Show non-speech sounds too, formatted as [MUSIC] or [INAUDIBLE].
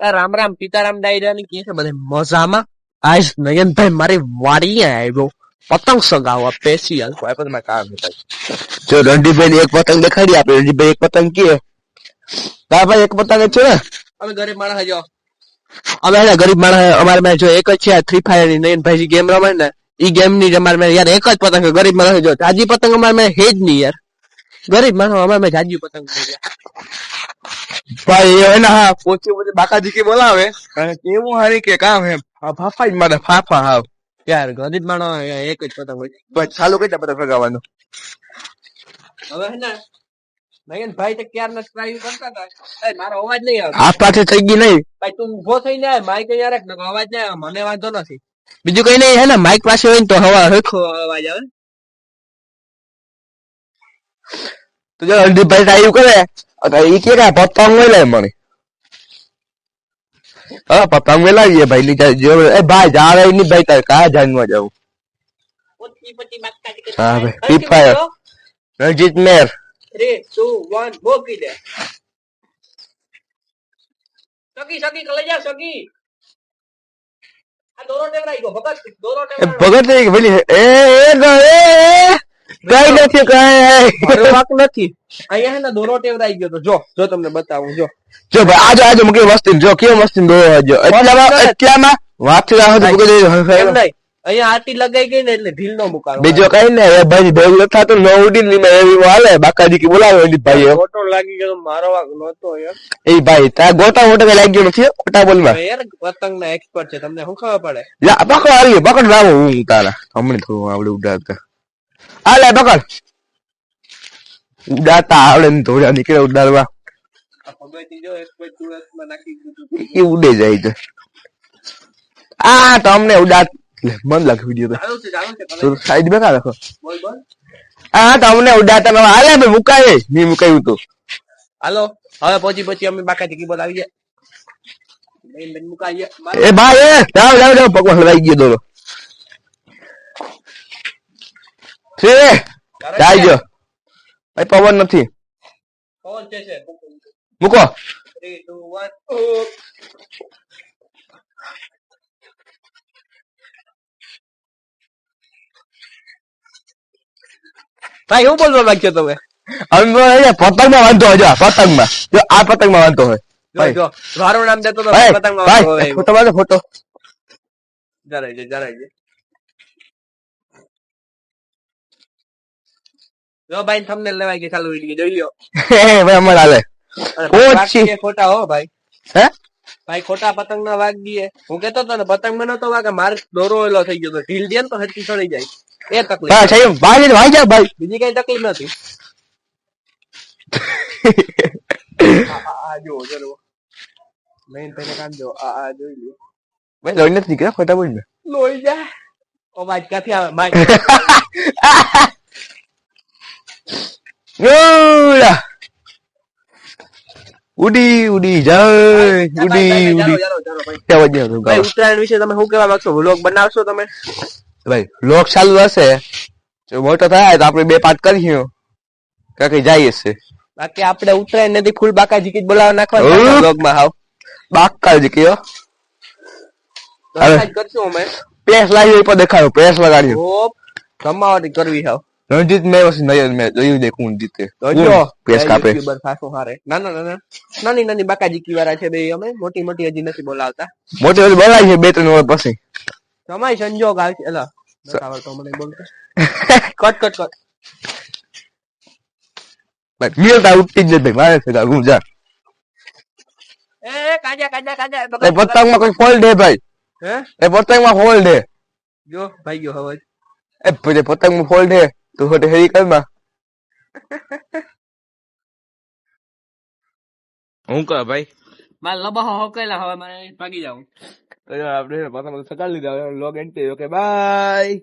રામ રામ સીતારામ ડાયરાની કે છે બધે મજામાં? આજ નયનભાઈ મારી વાડીએ આવ્યો પતંગ સગાવવા સ્પેશિયલ મેં કામ જો રણજીતભાઈ એક પતંગ દેખાડી આપે રણજીતભાઈ એક પતંગ કે ભાઈ એક પતંગ છે ને? અમે ગરીબ માણસ જો અમે હે ગરીબ માણસ અમારે મેં જો એક જ છે થ્રી ફાયરની નયનભાઈ ગેમ રમે ને ઈ ગેમની અમારે મેં યાર એક જ પતંગ ગરીબ માણસ જો. જાજી પતંગ અમારે મેં હે જ નહીં યાર. ગરીબ માણસ અમારે મેં જાજી પતંગ. ભાઈ એને હા પોચી પોચી બાકાજી કે બોલાવે. અને કેવું હારી કે કામ હે આ ફાફા જ મારે ફાફા હાવ યાર ગરીબ માણો એક જ પતંગ હોય. બસ ચાલુ કઈ પતંગ ફગાવવાનું. હવે હે ને તો ટ્રાય કરતા હતા મારો અવાજ નહીં આવે આ પાસે થઈ ગઈ નહીં. ભાઈ તું ઊભો થઈને આય માઈક અહીંયા રાખ અવાજ નહીં મને વાંધો નથી. બીજું કઈ નહીં હે ને માઇક પાસે હોય ને તો હવા હરખો અવાજ આવે. તો જો હરદીપભાઈ કરે. તો ઈ કે કે પતંગ વેલાય મને. હા પતંગ વેલાવીએ ભાઈ ની જો એ ભાઈ જાવે ની ભાઈ તારે કા જાનમાં બાકા હા ભાઈ, free fire Ranjit Mer. Three two one મોકી દે સગી સગી કલે જા સગી. ભગત એ એ એ કઈ નથી કઈ વાક નથી. અહીંયા હે ને દોરો ટેવરાઈ ગયો તો જો જો તમને બતાવું જો. જો ભાઈ આજો આજો મૂકી મસ્તી જો કેવો મસ્તી દોરો આજો એટલામાં એટલામાં રાહ તો મૂકી એમ નહીં. અહીંયા આટી લગાઈ ગઈ ને એટલે ઢીલ નો મુકાયો બીજો કઈ ને એ ભાઈ ભેગું તો ન ઉડી ને મેં એવી હાલે. બાકાજી કે બોલાવે એની ભાઈ ફોટો લાગી ગયો મારો વાગ નતો યાર એ ભાઈ તા ગોટા મોટા કઈ લાગ્યો નથી ખોટા બોલમાં યાર પતંગ ના એક્સપર્ટ છે તમને શું ખબર પડે? લા પકડ આવી પકડ લાવો હું તારા. હમણાં થોડું આવડે ઉડાડતા. આ લે પકડ. ઉડાતા આવડે ને થોડા નીકળે ઉડાડવા. એ ઉડે જાય છે આ તમને ઉડાડ. લે મન લાગે વીડિયો તો. સાઈડ બેકા બોલ આ તમને ઉડાતા ન હાલે ભાઈ મુકાય. નહીં મુકાયું તો. હાલો હવે પછી પછી અમે બાકા કીબોર્ડ આવી જાય. એ ભાઈ એ જાવ જાવ ભગવાન હલવાઈ ગયો દોરો. છે? જાયજો ભાઈ પવન નથી. મૂકો. 3 2 1 ભાઈ એવું બોલવા લાગ્યો તમે? અમે પતંગમાં વાંધો હોય પતંગમાં. જો આ પતંગમાં વાંધો હોય. મારું નામ દેતો પતંગમાં. Photo photo. જરાય જરાય જો ભાઈ તમને લેવાય ગઈ ચાલુ વીડિયો જોઈ લ્યો. [LAUGHS] ભાઈ અમારે હાલે. ઓછી. ખોટા હો ભાઈ. હે? ભાઈ ખોટા પતંગ ના વાગ દીએ હું કેતો તો ને પતંગ મને નતો વાગે માર દોરો એલો થઈ ગયો તો ઢીલ દે ને તો હરકી સડી જાય. એ તકલીફ. હા સાહેબ ભાઈ ભાઈ જા ભાઈ. બીજી કઈ તકલીફ નથી. [LAUGHS] આ- જો જો મેઈન પેલે કામ જો આ આ જોઈ લ્યો. ભાઈ લોઈ નથી નીકળ્યા ખોટા બોલ લોઈ જા. ઓ ભાઈ ક્યાંથી આવે માઇક [LAUGHS] ઓલા. ઉડી ઉડી જાય ઉડી ઉડી વજ્યા હતું ભાઈ ઉત્તરાયણ વિશે તમે શું કહેવા માંગશો વ્લોગ બનાવશો તમે ભાઈ વ્લોગ ચાલુ હશે જો મોટો થાય તો આપણે બે પાર્ટ કરીશું કાંઈ જઈએ છે બાકી આપણે ઉત્તરાયણ નથી ફૂલ બાકાજી કી બોલાવા. નાખવા વ્લોગમાં હાવ બાકા જ કયો કરશું અમે પેસ લાવી ઉપર દેખાડો પેસ લગાડ્યો હોપ કમાવાથી કરવી હાવ રણજીત મેં વસી નયન મેં જોયું દે કોણ જીતે તો જો પેસ કાપે ખાસો હારે. નાના નાના નાની નાની બાકાજી કી વાળા છે બે અમે. મોટી મોટી હજી નથી બોલાવતા. મોટી મોટી બોલાય છે બે ત્રણ વર્ષ પછી. તમારી સંજોગ આવશે. એલા આવડતો મને બોલતો. Cut cut cut. ભાઈ મિલતા ઉઠતી જ નથી. મારે છે હું જા. એ કાજા કાજા કાજા. પતંગમાં કોઈ ફોલ્ડ હે ભાઈ. હે? એ પતંગમાં ફોલ્ડ હે. જો ભાઈ ગયો હવે. એ પછી પતંગમાં ફોલ્ડ હે. તું હોટે હેરી કરમાં હું કહે ભાઈ મારે લબાહો હોકેલા હવે મારે ભાગી જાઉં તો આપણે પતંગ સગાડી લીધા લોગ એન્ટ્રી ઓકે બાય